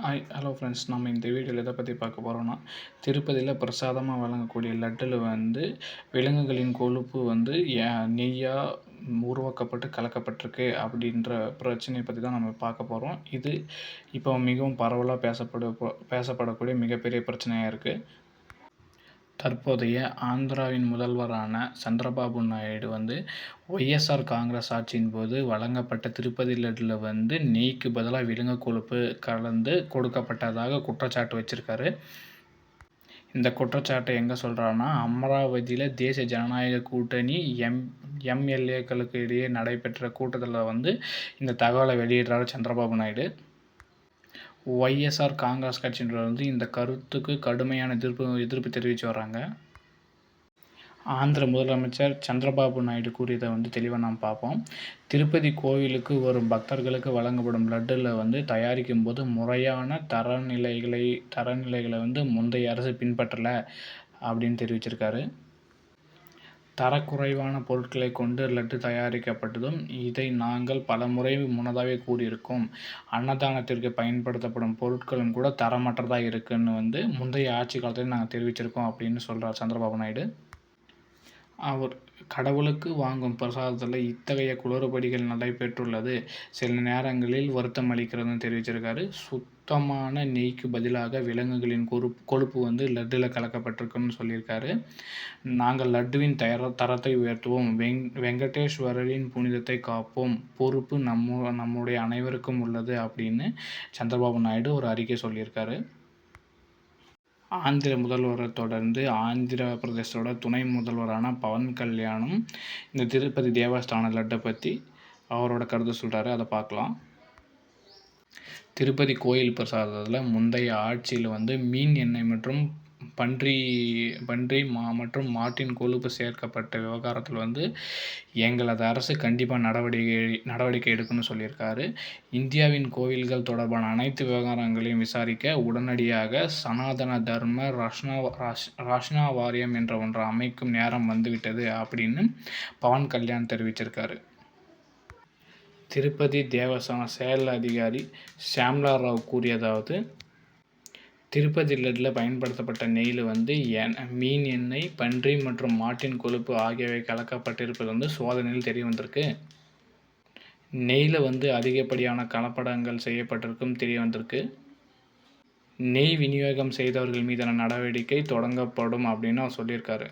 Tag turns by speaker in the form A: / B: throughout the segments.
A: Hi hello friends நம்ம இந்த வீடியோவில் எதை பற்றி பார்க்க போகிறோம்னா திருப்பதியில் பிரசாதமாக வழங்கக்கூடிய லட்டில் வந்து விலங்குகளின் கொழுப்பு வந்து நெய்யாக உருவாக்கப்பட்டு கலக்கப்பட்டிருக்கு அப்படின்ற பிரச்சனையை பற்றி தான் நம்ம பார்க்க போகிறோம் இது இப்போ மிகவும் பரவலாக பேசப்பட பேசப்படக்கூடிய மிகப்பெரிய பிரச்சனையாக இருக்குது தற்போதைய ஆந்திராவின் முதல்வரான சந்திரபாபு நாயுடு வந்து ஒய்எஸ்ஆர் காங்கிரஸ் ஆட்சியின் போது வழங்கப்பட்ட திருப்பதி லட்டில் வந்து நெய்க்கு பதிலாக விலங்கு கொழுப்பு கலந்து கொடுக்கப்பட்டதாக குற்றச்சாட்டு வச்சுருக்காரு. இந்த குற்றச்சாட்டை எங்கே சொல்கிறான்னா அமராவதியில் தேசிய ஜனநாயக கூட்டணி எம் எம்எல்ஏக்களுக்கு இடையே நடைபெற்ற கூட்டத்தில் வந்து இந்த தகவலை வெளியிடுறாரு சந்திரபாபு நாயுடு. ஒய்எஸ்ஆர் காங்கிரஸ் கட்சியினர் வந்து இந்த கருத்துக்கு கடுமையான எதிர்ப்பு எதிர்ப்பு தெரிவித்து வர்றாங்க. ஆந்திர முதலமைச்சர் சந்திரபாபு நாயுடு கூறியதை வந்து தெளிவாக நாம் பார்ப்போம். திருப்பதி கோவிலுக்கு வரும் பக்தர்களுக்கு வழங்கப்படும் லட்டில் வந்து தயாரிக்கும் போது முறையான தரநிலைகளை தரநிலைகளை வந்து முந்தைய அரசு பின்பற்றலை அப்படின்னு தெரிவிச்சிருக்காரு. தரக்குறைவான பொருட்களை கொண்டு லட்டு தயாரிக்கப்பட்டதும் இதை நாங்கள் பலமுறை முன்னதாகவே கூறியிருக்கோம். அன்னதானத்திற்கு பயன்படுத்தப்படும் பொருட்களும் கூட தரமற்றதாக இருக்குன்னு வந்து முந்தைய ஆட்சி காலத்தில் நாங்கள் தெரிவிச்சிருக்கோம் அப்படின்னு சொல்கிறார் சந்திரபாபு நாயுடு. அவர் கடவுளுக்கு வாங்கும் பிரசாதத்தில் இத்தகைய குளறுபடிகள் நடைபெற்றுள்ளது. சில நேரங்களில் வருத்தம் அளிக்கிறதுன்னு தெரிவிச்சிருக்காரு. சுத்தமான நெய்க்கு பதிலாக விலங்குகளின் கொழுப்பு கொழுப்பு வந்து லட்டில் கலக்கப்பட்டிருக்குன்னு சொல்லியிருக்காரு. நாங்கள் லட்டுவின் தர தரத்தை உயர்த்துவோம். வெங் வெங்கடேஸ்வரரின் புனிதத்தை காப்போம். பொறுப்பு நம்ம நம்முடைய அனைவருக்கும் உள்ளது அப்படின்னு சந்திரபாபு நாயுடு ஒரு அறிக்கை சொல்லியிருக்காரு. ஆந்திர முதல்வரை தொடர்ந்து ஆந்திர பிரதேசத்தோட துணை முதல்வரான பவன் கல்யாணும் இந்த திருப்பதி தேவஸ்தான லட்டை பற்றி அவரோட கருத்து சொல்கிறாரு அதை பார்க்கலாம். திருப்பதி கோயில் பிரசாதத்தில் முந்தைய ஆட்சியில் வந்து மீன் எண்ணெய் மற்றும் பன்றி பன்றி மா மற்றும் மாட்டின் கொழுப்பு சேர்க்கப்பட்ட விவகாரத்தில் வந்து எங்களது அரசு கண்டிப்பாக நடவடிக்கை நடவடிக்கை எடுக்கணும்னு சொல்லியிருக்காரு. இந்தியாவின் கோவில்கள் தொடர்பான அனைத்து விவகாரங்களையும் விசாரிக்க உடனடியாக சனாதன தர்ம ரஷ்னா ராஷ்னா வாரியம் என்ற ஒன்றை அமைக்கும் நேரம் வந்துவிட்டது அப்படின்னு பவன் கல்யாண் தெரிவிச்சிருக்காரு. திருப்பதி தேவஸ்தான செயல் அதிகாரி ஷாம்லா ராவ் கூறியதாவது திருப்பதி லட்டில் பயன்படுத்தப்பட்ட நெய்யில் வந்து என் மீன் எண்ணெய் பன்றி மற்றும் மாட்டின் கொழுப்பு ஆகியவை கலக்கப்பட்டிருப்பது வந்து சோதனையில் தெரிய வந்திருக்கு. நெய்யில் வந்து அதிகப்படியான கலப்படங்கள் செய்யப்பட்டிருக்கும் தெரிய வந்திருக்கு. நெய் விநியோகம் செய்தவர்கள் மீதான நடவடிக்கை தொடங்கப்படும் அப்படின்னு அவர் சொல்லியிருக்காரு.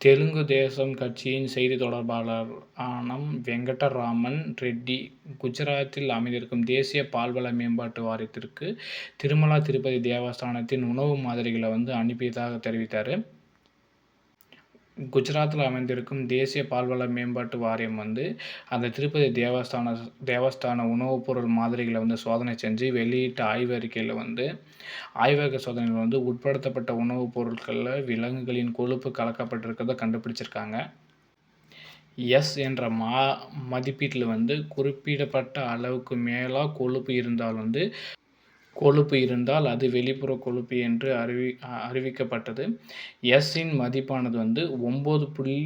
A: தெலுங்கு தேசம் கட்சியின் செய்தித் தொடர்பாளர் ஆனம் வெங்கடராமன் ரெட்டி குஜராத்தில் அமைந்திருக்கும் தேசிய பால்வள மேம்பாட்டு வாரியத்திற்கு திருமலா திருப்பதி தேவஸ்தானத்தின் உணவு மாதிரிகளை வந்து அனுப்பியதாக தெரிவித்தார். குஜராத்தில் அமைந்திருக்கும் தேசிய பால்வள மேம்பாட்டு வாரியம் வந்து அந்த திருப்பதி தேவஸ்தான தேவஸ்தான உணவுப் பொருள் மாதிரிகளை வந்து சோதனை செஞ்சு வெளியிட்ட ஆய்வறிக்கையில் வந்து ஆய்வக சோதனைகள் வந்து உட்படுத்தப்பட்ட உணவுப் பொருட்களில் விலங்குகளின் கொழுப்பு கலக்கப்பட்டிருக்கிறத கண்டுபிடிச்சிருக்காங்க. எஸ் என்ற மா மதிப்பீட்டில் வந்து குறிப்பிடப்பட்ட அளவுக்கு மேலாக கொழுப்பு இருந்தால் வந்து கொழுப்பு இருந்தால் அது வெளிப்புற கொழுப்பு என்று அறிவி அறிவிக்கப்பட்டது. எஸ்ஸின் மதிப்பானது வந்து ஒம்பது புள்ளி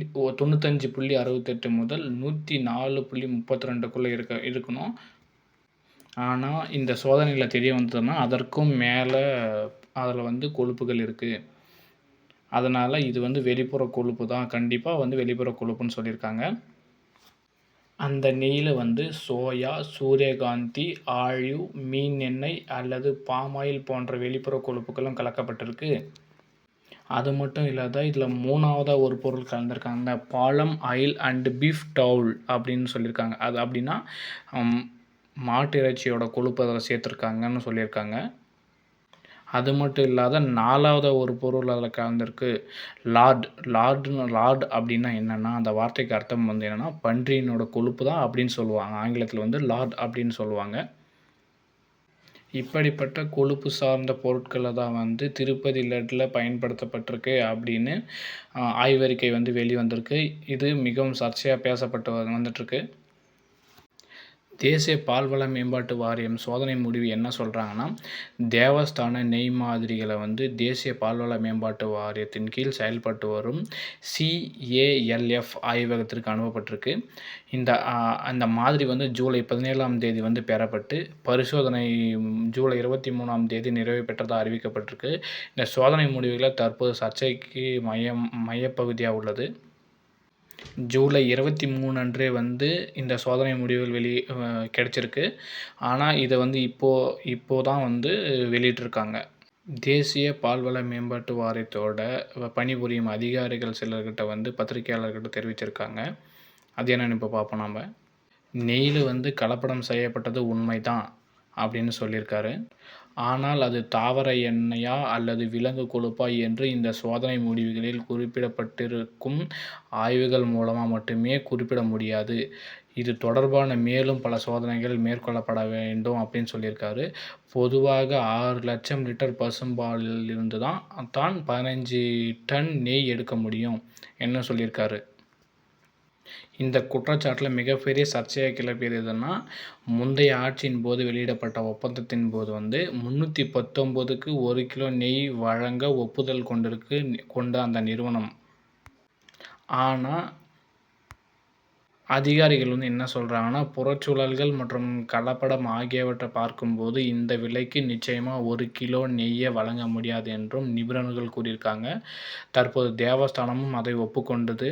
A: தொண்ணூத்தஞ்சு புள்ளி அறுபத்தெட்டு முதல் நூற்றி நாலு புள்ளி முப்பத்தி ரெண்டுக்குள்ளே இருக்க இருக்கணும். ஆனால் இந்த சோதனையில் தெரிய வந்ததுன்னா அதற்கும் மேலே அதில் வந்து கொழுப்புகள் இருக்குது அதனால் இது வந்து வெளிப்புற கொழுப்பு தான். கண்டிப்பாக வந்து வெளிப்புற கொழுப்புன்னு சொல்லியிருக்காங்க. அந்த நெய்யில் வந்து சோயா சூரியகாந்தி ஆழிவ் மீன் எண்ணெய் அல்லது பாம் ஆயில் போன்ற வெளிப்புற கொழுப்புகளும் கலக்கப்பட்டிருக்கு. அது மட்டும் இல்லாத இதில் மூணாவதாக ஒரு பொருள் கலந்துருக்காங்க. பாலம் ஆயில் அண்டு பீஃப் டவுல் அப்படின்னு சொல்லியிருக்காங்க. அது அப்படின்னா மாட்டு இறைச்சியோட கொழுப்பு அதில் சேர்த்துருக்காங்கன்னு சொல்லியிருக்காங்க. அது மட்டும் இல்லாத நாலாவது ஒரு பொருள் அதில் கலந்துருக்கு. லார்ட் லார்டுன்னு லார்ட் அப்படின்னா என்னென்னா அந்த வார்த்தைக்கு அர்த்தம் வந்து என்னென்னா பன்றியினோட கொழுப்பு தான் அப்படின்னு சொல்லுவாங்க. ஆங்கிலத்தில் வந்து லார்ட் அப்படின்னு சொல்லுவாங்க. இப்படிப்பட்ட கொழுப்பு சார்ந்த பொருட்களை தான் வந்து திருப்பதி லட்டில் பயன்படுத்தப்பட்டிருக்கு அப்படின்னு ஆய்வறிக்கை வந்து வெளிவந்திருக்கு. இது மிகவும் சர்ச்சையாக பேசப்பட்டு வந்துட்டுருக்கு. தேசிய பால்வள மேம்பாட்டு வாரியம் சோதனை முடிவு என்ன சொல்கிறாங்கன்னா தேவஸ்தான நெய் மாதிரிகளை வந்து தேசிய பால்வள மேம்பாட்டு வாரியத்தின் கீழ் செயல்பட்டு வரும் சிஏஎல்எஃப் ஆய்வகத்திற்கு அனுப்பப்பட்டிருக்கு. இந்த அந்த மாதிரி வந்து ஜூலை பதினேழாம் தேதி வந்து பெறப்பட்டு பரிசோதனை ஜூலை இருபத்தி மூணாம் தேதி நிறைவு பெற்றதாக அறிவிக்கப்பட்டிருக்கு. இந்த சோதனை முடிவுகளை தற்போது சர்ச்சைக்கு மையம் மையப்பகுதியாக உள்ளது. ஜூலை இருபத்தி மூணு அன்றே வந்து இந்த சோதனை முடிவுகள் வெளி கிடச்சிருக்கு. ஆனால் இதை வந்து இப்போது இப்போது தான் வந்து வெளியிட்டிருக்காங்க. தேசிய பால்வள மேம்பாட்டு வாரியத்தோட பணிபுரியும் அதிகாரிகள் சிலர்கிட்ட வந்து பத்திரிகையாளர்கிட்ட தெரிவிச்சிருக்காங்க. அது என்னென்னு இப்போ பார்ப்போம் நம்ம நெய்யில் வந்து கலப்படம் செய்யப்பட்டது உண்மை தான் அப்படின்னு சொல்லியிருக்காரு. ஆனால் அது தாவர எண்ணெயா அல்லது விலங்கு கொழுப்பா? என்று இந்த சோதனை முடிவுகளில் குறிப்பிடப்பட்டிருக்கும் ஆய்வுகள் மூலமாக மட்டுமே குறிப்பிட முடியாது. இது தொடர்பான மேலும் பல சோதனைகள் மேற்கொள்ளப்பட வேண்டும் அப்படின்னு சொல்லியிருக்காரு. பொதுவாக ஆறு லட்சம் லிட்டர் பசும்பாலில் இருந்து தான் தான் பதினஞ்சு டன் நெய் எடுக்க முடியும் என்ன சொல்லியிருக்காரு? இந்த குற்றச்சாட்டில் மிகப்பெரிய சர்ச்சையை கிளப்பியது எதுன்னா முந்தைய ஆட்சியின் போது வெளியிடப்பட்ட ஒப்பந்தத்தின் போது வந்து முந்நூற்றி பத்தொம்போதுக்கு ஒரு கிலோ நெய் வழங்க ஒப்புதல் கொண்டிருக்கு கொண்ட அந்த நிறுவனம். ஆனால் அதிகாரிகள் வந்து என்ன சொல்கிறாங்கன்னா புறச்சூழல்கள் மற்றும் கலப்படம் ஆகியவற்றை பார்க்கும்போது இந்த விலைக்கு நிச்சயமாக ஒரு கிலோ நெய்யை வழங்க முடியாது என்றும் நிபுணர்கள் கூறியிருக்காங்க. தற்போது தேவஸ்தானமும் அதை ஒப்புக்கொண்டது.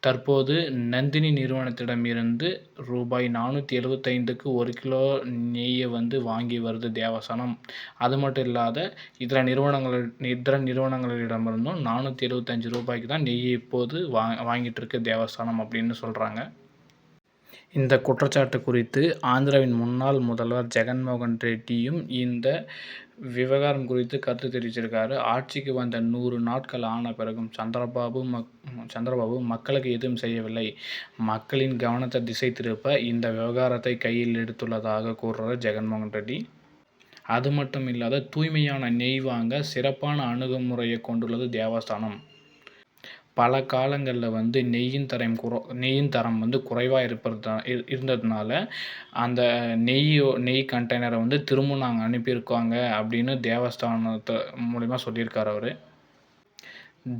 A: தற்போது நந்தினி நிறுவனத்திடமிருந்து ரூபாய் நானூற்றி எழுபத்தைந்துக்கு ஒரு கிலோ நெய்யை வந்து வாங்கி வருது தேவஸ்தானம். அது மட்டும் இல்லாத இதர நிறுவனங்கள் இதர நிறுவனங்களிடமிருந்தும் நானூற்றி எழுபத்தஞ்சு ரூபாய்க்கு தான் நெய் இப்போது வா வாங்கிட்டு இருக்கு தேவஸ்தானம் அப்படின்னு சொல்கிறாங்க இந்த குற்றச்சாட்டு குறித்து ஆந்திராவின் முன்னாள் முதல்வர் ஜெகன்மோகன் ரெட்டியும் இந்த விவகாரம் குறித்து கருத்து தெரிவிச்சிருக்காரு. ஆட்சிக்கு வந்த நூறு நாட்கள் ஆன பிறகும் சந்திரபாபு மக் சந்திரபாபு மக்களுக்கு எதுவும் செய்யவில்லை. மக்களின் கவனத்தை திசை திருப்ப இந்த விவகாரத்தை கையில் எடுத்துள்ளதாக கூறுறார் ஜெகன்மோகன் ரெட்டி. அது மட்டும் இல்லாத தூய்மையான நெய் வாங்க சிறப்பான அணுகுமுறையை கொண்டுள்ளது தேவஸ்தானம். பல காலங்களில் வந்து நெய்யின் தரம் குற நெய்யின் தரம் வந்து குறைவாக இருப்பது இருந்ததுனால அந்த நெய்யோ நெய் கண்டெய்னரை வந்து திரும்ப நாங்கள் அனுப்பியிருக்காங்க அப்படின்னு தேவஸ்தானத்தை மூலிமா சொல்லியிருக்கார் அவர்.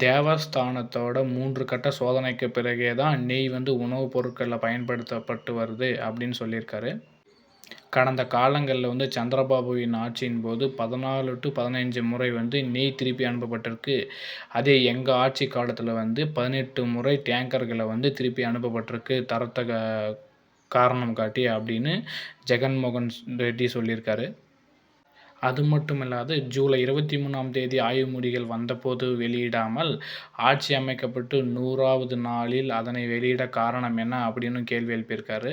A: தேவஸ்தானத்தோட மூன்று கட்ட சோதனைக்கு பிறகே தான் நெய் வந்து உணவுப் பொருட்களில் பயன்படுத்தப்பட்டு வருது அப்படின்னு சொல்லியிருக்காரு. கடந்த காலங்களில் வந்து சந்திரபாபுவின் ஆட்சியின் போது பதினாலு டு பதினைஞ்சு முறை வந்து நெய் திருப்பி அனுப்பப்பட்டிருக்கு. அதே எங்கள் ஆட்சி காலத்தில் வந்து பதினெட்டு முறை டேங்கர்களை வந்து திருப்பி அனுப்பப்பட்டிருக்கு. தரத்தை காரணம் காட்டி அப்படின்னு ஜெகன்மோகன் ரெட்டி சொல்லியிருக்காரு. அது மட்டும் இல்லாது ஜூலை இருபத்தி மூணாம் தேதி ஆய்வு முடிகள் வந்தபோது வெளியிடாமல் ஆட்சி அமைக்கப்பட்டு நூறாவது நாளில் அதனை வெளியிட காரணம் என்ன அப்படின்னு கேள்வி எழுப்பியிருக்காரு.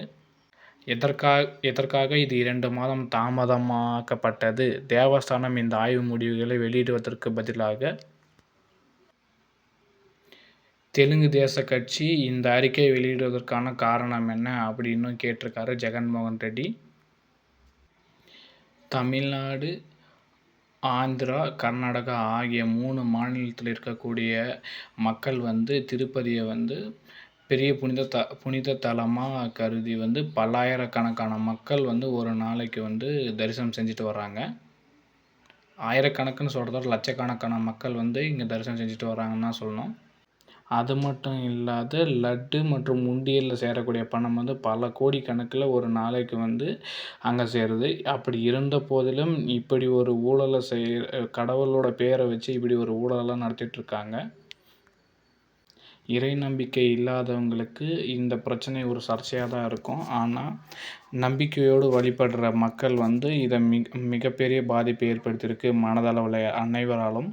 A: எதற்காக எதற்காக இது இரண்டு மாதம் தாமதமாக்கப்பட்டது? தேவஸ்தானம் இந்த ஆய்வு முடிவுகளை வெளியிடுவதற்கு பதிலாக தெலுங்கு தேச கட்சி இந்த அறிக்கை வெளியிடுவதற்கான காரணம் என்ன அப்படின்னு கேட்டிருக்காரு ஜெகன்மோகன் ரெட்டி. தமிழ்நாடு ஆந்திரா கர்நாடகா ஆகிய மூணு மாநிலத்தில் இருக்கக்கூடிய மக்கள் வந்து திருப்பதியை வந்து பெரிய புனித த புனித தலமாக கருதி வந்து பல்லாயிரக்கணக்கான மக்கள் வந்து ஒரு நாளைக்கு வந்து தரிசனம் செஞ்சுட்டு வர்றாங்க. ஆயிரக்கணக்குன்னு சொல்கிறத லட்சக்கணக்கான மக்கள் வந்து இங்கே தரிசனம் செஞ்சுட்டு வராங்கன்னு தான் சொல்லணும். அது மட்டும் இல்லாத லட்டு மற்றும் உண்டியலில் சேரக்கூடிய பணம் வந்து பல கோடி கணக்கில் ஒரு நாளைக்கு வந்து அங்கே சேருது. அப்படி இருந்த போதிலும் இப்படி ஒரு ஊழலை செய் கடவுளோட பேரை வச்சு இப்படி ஒரு ஊழலெல்லாம் நடத்திட்டுருக்காங்க இறை நம்பிக்கை இல்லாதவங்களுக்கு இந்த பிரச்சனை ஒரு சர்ச்சையாக தான் இருக்கும். ஆனால் நம்பிக்கையோடு வழிபடுற மக்கள் வந்து இதை மிக மிகப்பெரிய பாதிப்பை ஏற்படுத்தியிருக்கு மனதளவில் அனைவராலும்.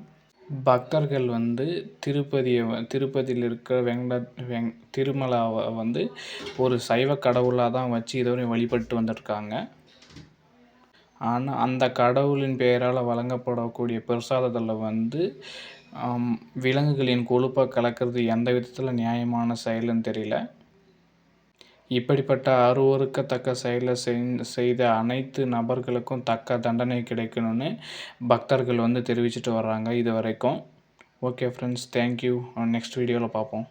A: பக்தர்கள் வந்து திருப்பதியை திருப்பதியில் இருக்கிற வெங்கட வெங் திருமலாவை வந்து ஒரு சைவ கடவுளாக தான் வச்சு இதுவரை வழிபட்டு வந்திருக்காங்க. ஆனால் அந்த கடவுளின் பெயரால் வழங்கப்படக்கூடிய பிரசாதத்தில் வந்து விலங்குகளின் கொழுப்பை கலக்கிறது எந்த விதத்தில் நியாயமான செயலுன்னு தெரியல. இப்படிப்பட்ட அருவறுக்கத்தக்க செயலை செய்த அனைத்து நபர்களுக்கும் தக்க தண்டனை கிடைக்கணும்னு பக்தர்கள் வந்து தெரிவிச்சுட்டு வர்றாங்க இது வரைக்கும் ஓகே ஃப்ரெண்ட்ஸ் தேங்க்யூ நெக்ஸ்ட் வீடியோவில் பார்ப்போம்